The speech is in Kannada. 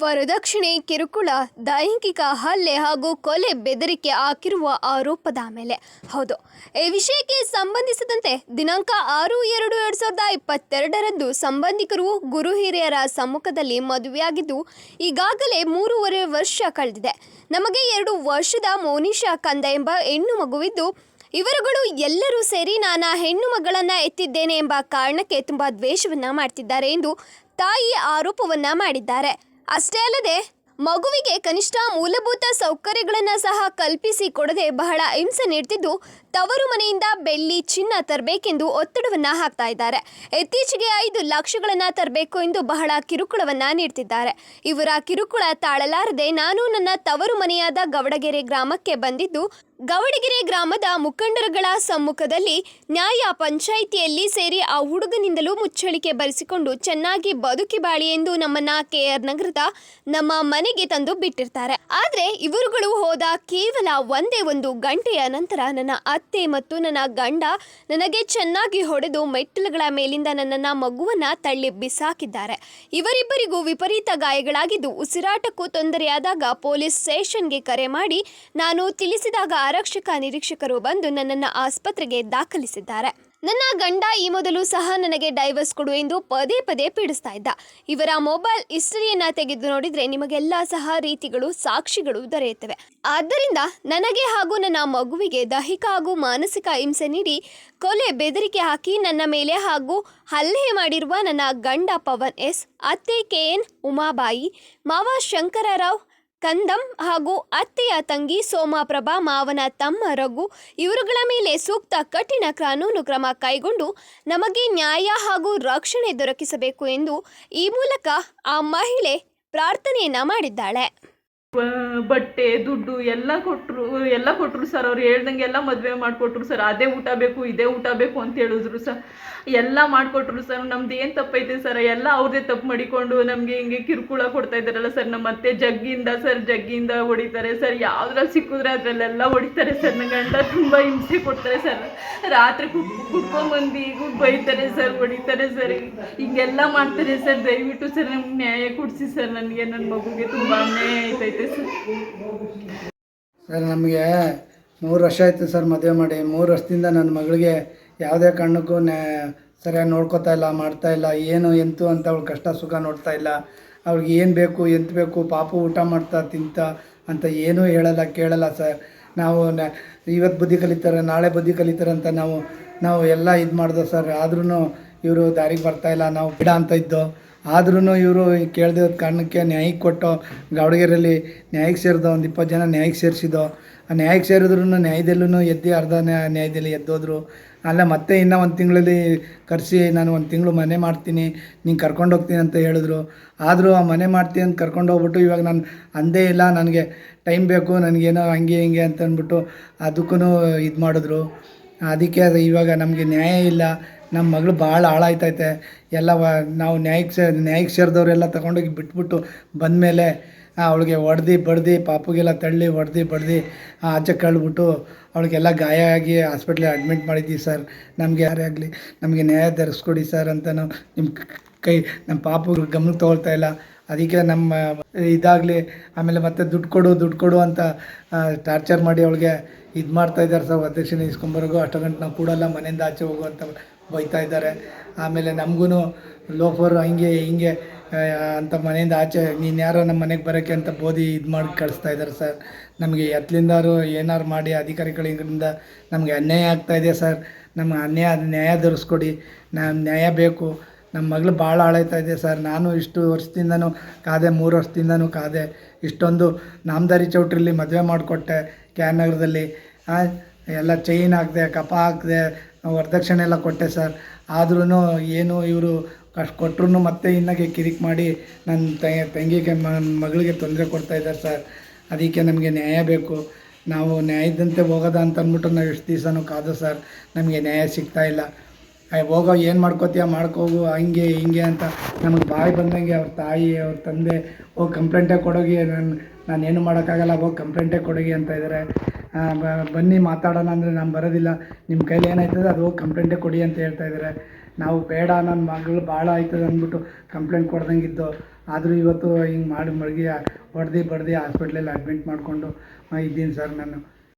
ವರದಕ್ಷಿಣೆ, ಕಿರುಕುಳ, ದೈಹಿಕ ಹಲ್ಲೆ ಹಾಗೂ ಕೊಲೆ ಬೆದರಿಕೆ ಹಾಕಿರುವ ಆರೋಪದ ಮೇಲೆ. ಹೌದು, ಈ ವಿಷಯಕ್ಕೆ ಸಂಬಂಧಿಸಿದಂತೆ ದಿನಾಂಕ ಆರು ಎರಡು ಎರಡು ಸಾವಿರದ ಇಪ್ಪತ್ತೆರಡರಂದು ಸಂಬಂಧಿಕರು ಗುರು ಹಿರಿಯರ ಸಮ್ಮುಖದಲ್ಲಿ ಮದುವೆಯಾಗಿದ್ದು, ಈಗಾಗಲೇ ಮೂರುವರೆ ವರ್ಷ ಕಳೆದಿದೆ. ನಮಗೆ ಎರಡು ವರ್ಷದ ಮೋನಿಶಾ ಕಂದ ಎಂಬ ಹೆಣ್ಣು ಮಗುವಿದ್ದು, ಇವರುಗಳು ಎಲ್ಲರೂ ಸೇರಿ ನಾನು ಹೆಣ್ಣು ಮಗಳನ್ನು ಎತ್ತಿದ್ದೇನೆ ಎಂಬ ಕಾರಣಕ್ಕೆ ತುಂಬಾ ದ್ವೇಷವನ್ನ ಮಾಡ್ತಿದ್ದಾರೆ ಎಂದು ತಾಯಿ ಆರೋಪವನ್ನ ಮಾಡಿದ್ದಾರೆ. ಅಷ್ಟೇ ಅಲ್ಲದೆ, ಮಗುವಿಗೆ ಕನಿಷ್ಠ ಮೂಲಭೂತ ಸೌಕರ್ಯಗಳನ್ನು ಸಹ ಕಲ್ಪಿಸಿ ಕೊಡದೆ ಬಹಳ ಹಿಂಸೆ ನೀಡ್ತಿದ್ದು ತವರು ಮನೆಯಿಂದ ಬೆಳ್ಳಿ ಚಿನ್ನ ತರಬೇಕೆಂದು ಒತ್ತಡವನ್ನು ಹಾಕ್ತಾ ಇದ್ದಾರೆ. ಇತ್ತೀಚೆಗೆ ಐದು ಲಕ್ಷಗಳನ್ನು ತರಬೇಕು ಎಂದು ಬಹಳ ಕಿರುಕುಳವನ್ನ ನೀಡ್ತಿದ್ದಾರೆ. ಇವರ ಕಿರುಕುಳ ತಾಳಲಾರದೆ ನಾನು ನನ್ನ ತವರು ಮನೆಯಾದ ಗವಡಗೆರೆ ಗ್ರಾಮಕ್ಕೆ ಬಂದಿದ್ದು ಗವಡಗೆರೆ ಗ್ರಾಮದ ಮುಖಂಡರುಗಳ ಸಮ್ಮುಖದಲ್ಲಿ ನ್ಯಾಯ ಪಂಚಾಯಿತಿಯಲ್ಲಿ ಸೇರಿ ಆ ಹುಡುಗನಿಂದಲೂ ಮುಚ್ಚಳಿಕೆ ಬರೆಸಿಕೊಂಡು ಚೆನ್ನಾಗಿ ಬದುಕಿ ಬಾಳಿ ಎಂದು ನಮ್ಮನ್ನ ಕೆಆರ್ ನಗರದ ನಮ್ಮ ಮನೆಗೆ ತಂದು ಬಿಟ್ಟಿರ್ತಾರೆ. ಆದರೆ ಇವರುಗಳು ಹೋದ ಕೇವಲ ಒಂದೇ ಒಂದು ಗಂಟೆಯ ನಂತರ ನನ್ನ ಅತ್ತೆ ಮತ್ತು ನನ್ನ ಗಂಡ ನನಗೆ ಚೆನ್ನಾಗಿ ಹೊಡೆದು ಮೆಟ್ಟಿಲುಗಳ ಮೇಲಿಂದ ನನ್ನನ್ನ ಮಗುವನ್ನ ತಳ್ಳಿ ಬಿಸಾಕಿದ್ದಾರೆ. ಇವರಿಬ್ಬರಿಗೂ ವಿಪರೀತ ಗಾಯಗಳಾಗಿದ್ದು ಉಸಿರಾಟಕ್ಕೂ ತೊಂದರೆಯಾದಾಗ ಪೊಲೀಸ್ ಸ್ಟೇಷನ್ಗೆ ಕರೆ ಮಾಡಿ ನಾನು ತಿಳಿಸಿದಾಗ ಆರಕ್ಷಕ ನಿರೀಕ್ಷಕರು ಬಂದು ನನ್ನನ್ನು ಆಸ್ಪತ್ರೆಗೆ ದಾಖಲಿಸಿದ್ದಾರೆ. ನನ್ನ ಗಂಡ ಈ ಮೊದಲು ಸಹ ನನಗೆ ಡೈವರ್ಸ್ ಕೊಡು ಎಂದು ಪದೇ ಪದೇ ಪೀಡಿಸ್ತಾ ಇದ್ದ. ಇವರ ಮೊಬೈಲ್ ಹಿಸ್ಟರಿಯನ್ನ ತೆಗೆದು ನೋಡಿದ್ರೆ ನಿಮಗೆಲ್ಲ ಸಹ ರೀತಿಗಳು, ಸಾಕ್ಷಿಗಳು ದೊರೆಯುತ್ತವೆ. ಆದ್ದರಿಂದ ನನಗೆ ಹಾಗೂ ನನ್ನ ಮಗುವಿಗೆ ದೈಹಿಕ ಹಾಗೂ ಮಾನಸಿಕ ಹಿಂಸೆ ನೀಡಿ ಕೊಲೆ ಬೆದರಿಕೆ ಹಾಕಿ ನನ್ನ ಮೇಲೆ ಹಾಗೂ ಹಲ್ಲೆ ಮಾಡಿರುವ ನನ್ನ ಗಂಡ ಪವನ್ ಎಸ್, ಅತ್ತೆ ಕೆ ಎನ್ ಉಮಾಬಾಯಿ, ಮಾವ ಶಂಕರರಾವ್ ಕಂದಂ ಹಾಗೂ ಅತ್ತೆಯ ತಂಗಿ ಸೋಮಪ್ರಭಾ, ಮಾವನ ತಮ್ಮ ರಘು ಇವರುಗಳ ಮೇಲೆ ಸೂಕ್ತ ಕಠಿಣ ಕಾನೂನು ಕ್ರಮ ಕೈಗೊಂಡು ನಮಗೆ ನ್ಯಾಯ ಹಾಗೂ ರಕ್ಷಣೆ ದೊರಕಿಸಬೇಕು ಎಂದು ಈ ಮೂಲಕ ಆ ಮಹಿಳೆ ಪ್ರಾರ್ಥನೆಯನ್ನ ಮಾಡಿದ್ದಾಳೆ. ಬಟ್ಟೆ, ದುಡ್ಡು ಎಲ್ಲ ಕೊಟ್ಟರು ಎಲ್ಲ ಕೊಟ್ಟರು ಸರ್ ಅವ್ರು. ಹೇಳ್ದಂಗೆ ಎಲ್ಲ ಮದುವೆ ಮಾಡಿಕೊಟ್ರು ಸರ್ ಅದೇ ಊಟ ಬೇಕು, ಇದೇ ಊಟ ಬೇಕು ಅಂತ ಹೇಳಿದ್ರು ಸರ್ ಎಲ್ಲ ಮಾಡಿಕೊಟ್ರು ಸರ್ ನಮ್ದು ಏನು ತಪ್ಪೈತೆ ಸರ್ ಎಲ್ಲ ಅವ್ರದೇ ತಪ್ಪು ಮಾಡಿಕೊಂಡು ನಮಗೆ ಹಿಂಗೆ ಕಿರುಕುಳ ಕೊಡ್ತಾ ಇದ್ದಾರಲ್ಲ ಸರ್ ನಮ್ಮ ಅತ್ತೆ ಜಗ್ಗಿಂದ ಸರ್ ಜಗ್ಗಿಯಿಂದ ಹೊಡಿತಾರೆ ಸರ್ ಯಾವ್ದ್ರಲ್ಲಿ ಸಿಕ್ಕಿದ್ರೆ ಅದರಲ್ಲೆಲ್ಲ ಹೊಡಿತಾರೆ ಸರ್ ನನ್ನ ಗಂಡ ತುಂಬ ಹಿಂಸೆ ಕೊಡ್ತಾರೆ ಸರ್ ರಾತ್ರಿ ಕುಟ್ ಕುಟ್ಕೊಂಬಂದು ಈಗ ಬೈತಾರೆ ಸರ್ ಹೊಡಿತಾರೆ ಸರ್ ಹಿಂಗೆಲ್ಲ ಮಾಡ್ತಾರೆ ಸರ್ ದಯವಿಟ್ಟು ಸರ್ ನಮ್ಗೆ ನ್ಯಾಯ ಕೊಡಿಸಿ ಸರ್ ನನಗೆ ನನ್ನ ಮಗುಗೆ ತುಂಬ ಅನ್ಯಾಯ ಆಯ್ತೈತೆ ಸರ್, ನಮಗೆ ಮೂರು ವರ್ಷ ಆಯಿತು ಸರ್ ಮದುವೆ ಮಾಡಿ. ಮೂರು ವರ್ಷದಿಂದ ನನ್ನ ಮಗಳಿಗೆ ಯಾವುದೇ ಕಾರಣಕ್ಕೂ ಸರಿಯಾಗಿ ನೋಡ್ಕೋತಾ ಇಲ್ಲ, ಮಾಡ್ತಾ ಇಲ್ಲ. ಏನು ಎಂತು ಅಂತ ಅವಳು ಕಷ್ಟ ಸುಖ ನೋಡ್ತಾ ಇಲ್ಲ. ಅವ್ಳಿಗೆ ಏನು ಬೇಕು, ಎಂತ ಬೇಕು, ಪಾಪು ಊಟ ಮಾಡ್ತಾ, ತಿಂತ ಅಂತ ಏನೂ ಹೇಳಲ್ಲ, ಕೇಳಲ್ಲ ಸರ್. ನಾವು ಇವತ್ತು ಬುದ್ಧಿ ಕಲಿತಾರೆ, ನಾಳೆ ಬುದ್ಧಿ ಕಲಿತಾರೆ ಅಂತ ನಾವು ನಾವು ಎಲ್ಲ ಇದು ಮಾಡ್ದೋ ಸರ್. ಆದ್ರೂ ಇವರು ದಾರಿಗೆ ಬರ್ತಾ ಇಲ್ಲ, ನಾವು ಬಿಡ ಅಂತ ಇದ್ದೋ ಆದ್ರೂ ಇವರು ಕೇಳ್ದಿರೋ ಕಾರಣಕ್ಕೆ ನ್ಯಾಯಕ್ಕೆ ಕೊಟ್ಟೋ ಗಾವಣಗೆರೆಯಲ್ಲಿ ನ್ಯಾಯಕ್ಕೆ ಸೇರಿದೋ ಒಂದು ಇಪ್ಪತ್ತು ಜನ ನ್ಯಾಯಕ್ಕೆ ಸೇರಿಸಿದೋ ಆ ನ್ಯಾಯಕ್ಕೆ ಸೇರಿದ್ರು ನ್ಯಾಯದಲ್ಲೂ ಎದ್ದು ಅರ್ಧ ನ್ಯಾಯ ನ್ಯಾಯದಲ್ಲಿ ಎದ್ದೋದ್ರು. ಅಲ್ಲ ಮತ್ತೆ ಇನ್ನೂ ಒಂದು ತಿಂಗಳಲ್ಲಿ ಕರೆಸಿ ನಾನು ಒಂದು ತಿಂಗಳು ಮನೆ ಮಾಡ್ತೀನಿ, ನೀನು ಕರ್ಕೊಂಡು ಹೋಗ್ತೀನಿ ಅಂತ ಹೇಳಿದ್ರು. ಆದರೂ ಆ ಮನೆ ಮಾಡ್ತೀನಿ ಅಂತ ಕರ್ಕೊಂಡು ಹೋಗ್ಬಿಟ್ಟು ಇವಾಗ ನಾನು ಅಂದೇ ಇಲ್ಲ, ನನಗೆ ಟೈಮ್ ಬೇಕು, ನನಗೇನೋ ಹಂಗೆ ಹಿಂಗೆ ಅಂತ ಅಂದ್ಬಿಟ್ಟು ಅದಕ್ಕೂ ಇದು ಮಾಡಿದ್ರು. ಅದಕ್ಕೆ ಅದು ಇವಾಗ ನಮಗೆ ನ್ಯಾಯ ಇಲ್ಲ. ನಮ್ಮ ಮಗಳು ಭಾಳ ಹಾಳಾಯ್ತೈತೆ. ಎಲ್ಲ ನಾವು ನ್ಯಾಯಕ್ಕೆ ಸೇ ನ್ಯಾಯಕ್ಕೆ ಸೇರಿದವರೆಲ್ಲ ತಗೊಂಡೋಗಿ ಬಿಟ್ಬಿಟ್ಟು ಬಂದಮೇಲೆ ಅವಳಿಗೆ ಹೊಡ್ದು ಬಡ್ದು, ಪಾಪುಗೆಲ್ಲ ತಳ್ಳಿ ಹೊಡ್ದು ಬಡ್ದು ಆಚೆ ಕಳ್ಬಿಟ್ಟು ಅವಳಿಗೆಲ್ಲ ಗಾಯ ಆಗಿ ಹಾಸ್ಪಿಟ್ಲಿಗೆ ಅಡ್ಮಿಟ್ ಮಾಡಿದ್ದೀವಿ ಸರ್. ನಮಗೆ ಯಾರೇ ಆಗಲಿ, ನಮಗೆ ನ್ಯಾಯ ಧರಿಸ್ಕೊಡಿ ಸರ್ ಅಂತ ನಾವು ನಿಮ್ಮ ಕೈ ನಮ್ಮ ಪಾಪು ಗಮನ ತೊಗೊಳ್ತಾ ಇಲ್ಲ. ಅದಕ್ಕೆ ನಮ್ಮ, ಇದಾಗಲಿ, ಆಮೇಲೆ ಮತ್ತೆ ದುಡ್ಡು ಕೊಡು ದುಡ್ಡು ಕೊಡು ಅಂತ ಟಾರ್ಚರ್ ಮಾಡಿ ಅವಳಿಗೆ ಇದು ಮಾಡ್ತಾ ಇದ್ದಾರೆ ಸರ್ ಅಧ್ಯಕ್ಷನ ಇಸ್ಕೊಂಬರೋಗು ಅಷ್ಟು ಗಂಟೆ ನಾವು ಕೂಡಲ್ಲ, ಮನೆಯಿಂದ ಆಚೆ ಹೋಗು ಅಂತ ಬೈತಾ ಇದ್ದಾರೆ. ಆಮೇಲೆ ನಮಗೂ ಲೋಫರ್ ಹಂಗೆ ಹಿಂಗೆ ಅಂತ ಮನೆಯಿಂದ ಆಚೆ, ನೀನು ಯಾರೋ ನಮ್ಮ ಮನೆಗೆ ಬರೋಕ್ಕೆ ಅಂತ ಬೋಧಿ ಇದು ಮಾಡಿ ಕಳಿಸ್ತಾ ಇದ್ದಾರೆ ಸರ್. ನಮಗೆ ಎತ್ಲಿಂದಾರು ಏನಾರು ಮಾಡಿ ಅಧಿಕಾರಿಗಳಿಂದ ನಮಗೆ ಅನ್ಯಾಯ ಆಗ್ತಾ ಇದೆ ಸರ್. ನಮಗೆ ಅನ್ಯಾಯ, ನ್ಯಾಯ ಧರಿಸ್ಕೊಡಿ. ನಮ್ಮ ನ್ಯಾಯ ಬೇಕು. ನಮ್ಮ ಮಗಳು ಭಾಳ ಆಳ್ತಾ ಇದೆ ಸರ್. ನಾನು ಇಷ್ಟು ವರ್ಷದಿಂದನೂ ಕಾದೆ, ಮೂರು ವರ್ಷದಿಂದನೂ ಕಾದೆ. ಇಷ್ಟೊಂದು ನಾಮದಾರಿ ಚೌಟ್ರಿಲಿ ಮದುವೆ ಮಾಡಿಕೊಟ್ಟೆ ಕೆ ಆರ್ ನಗರದಲ್ಲಿ ಎಲ್ಲ ಚೈನ್ ಹಾಕಿದೆ, ಕಪ ಹಾಕಿದೆ, ವರದಕ್ಷಿಣೆ ಎಲ್ಲ ಕೊಟ್ಟೆ ಸರ್ ಆದ್ರೂ ಏನು ಇವರು ಅಷ್ಟು ಕೊಟ್ಟರು ಮತ್ತೆ ಇನ್ನಕ್ಕೆ ಕಿರಿಕ್ ಮಾಡಿ ನನ್ನ ತಂಗಿಗೆ ಮಗಳಿಗೆ ತೊಂದರೆ ಕೊಡ್ತಾ ಇದ್ದಾರೆ ಸರ್ ಅದಕ್ಕೆ ನಮಗೆ ನ್ಯಾಯ ಬೇಕು. ನಾವು ನ್ಯಾಯದಂತೆ ಹೋಗೋದ ಅಂತ ಅಂದ್ಬಿಟ್ಟು ನಾವು ಎಷ್ಟು ದಿವಸನೂ ಕಾದು ಸರ್ ನಮಗೆ ನ್ಯಾಯ ಸಿಗ್ತಾ ಇಲ್ಲ. ಹೋಗೋ, ಏನು ಮಾಡ್ಕೋತೀಯ, ಮಾಡ್ಕೋಗು, ಹಂಗೆ, ಹಿಂಗೆ ಅಂತ ನಮಗೆ ಬಾಯಿ ಬಂದಂಗೆ ಅವ್ರ ತಾಯಿ, ಅವ್ರ ತಂದೆ, ಹೋಗಿ ಕಂಪ್ಲೇಂಟೇ ಕೊಡೋಗಿ ನಾನು, ನಾನೇನು ಮಾಡೋಕ್ಕಾಗಲ್ಲ, ಹೋಗಿ ಕಂಪ್ಲೇಂಟೇ ಕೊಡೋಗಿ ಅಂತ ಇದ್ದಾರೆ ಬನ್ನಿ ಮಾತಾಡೋಣ ಅಂದರೆ ನಾನು ಬರೋದಿಲ್ಲ. ನಿಮ್ಮ ಕೈಲಿ ಏನಾಯ್ತದೆ ಅದು ಹೋಗಿ ಕಂಪ್ಲೇಂಟೇ ಕೊಡಿ ಅಂತ ಹೇಳ್ತಾ ಇದ್ದಾರೆ ನಾವು ಬೇಡ ನನ್ನ ಮಗಳು ಭಾಳ ಆಯ್ತದೆ ಅಂದ್ಬಿಟ್ಟು ಕಂಪ್ಲೇಂಟ್ ಕೊಡ್ದಂಗಿದ್ದು. ಆದರೂ ಇವತ್ತು ಹಿಂಗೆ ಮಾಡಿ ಮಡಗಿ, ಹೊಡೆದು ಬಡ್ದು ಹಾಸ್ಪಿಟ್ಲಲ್ಲಿ ಅಡ್ಮಿಟ್ ಮಾಡಿಕೊಂಡು ಇದ್ದೀನಿ ಸರ್ ನಾನು.